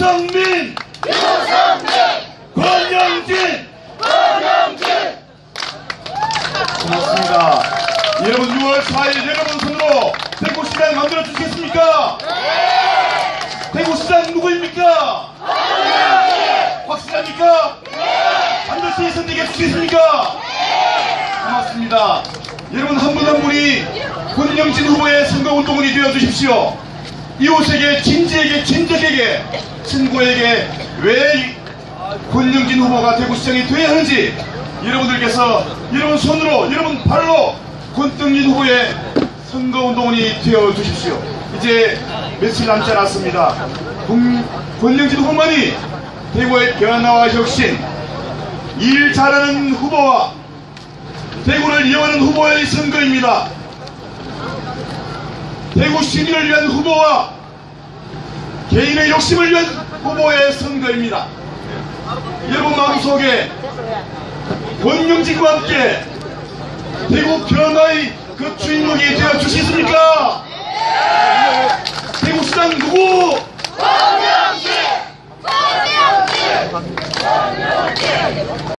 유성민 유성민 권영진 권영진 고맙습니다 여러분 6월 4일 여러분 손으로 대구시장 만들어 주시겠습니까? 네! 대구시장 누구입니까? 네! 확실합니까? 네! 반드시 선택해 주시겠습니까? 네! 고맙습니다 여러분 한 분 한 분이 권영진 후보의 선거운동원이 되어 주십시오 이웃에게 진지에게 진적에게 친구에게 왜 권영진 후보가 대구시장이 돼야 하는지 여러분들께서 여러분 손으로 여러분 발로 권영진 후보의 선거운동원이 되어 주십시오. 이제 며칠 남지 않았습니다. 권- 권영진 후보만이 대구의 변화와 혁신 일 잘하는 후보와 대구를 이용하는 후보의 선거입니다. 대구 시민을 위한 후보와 개인의 욕심을 위한 후보의 선거입니다. 여러분 마음속에 권영진과 함께 대구 변화의 그 주인공이 되어 주시겠습니까?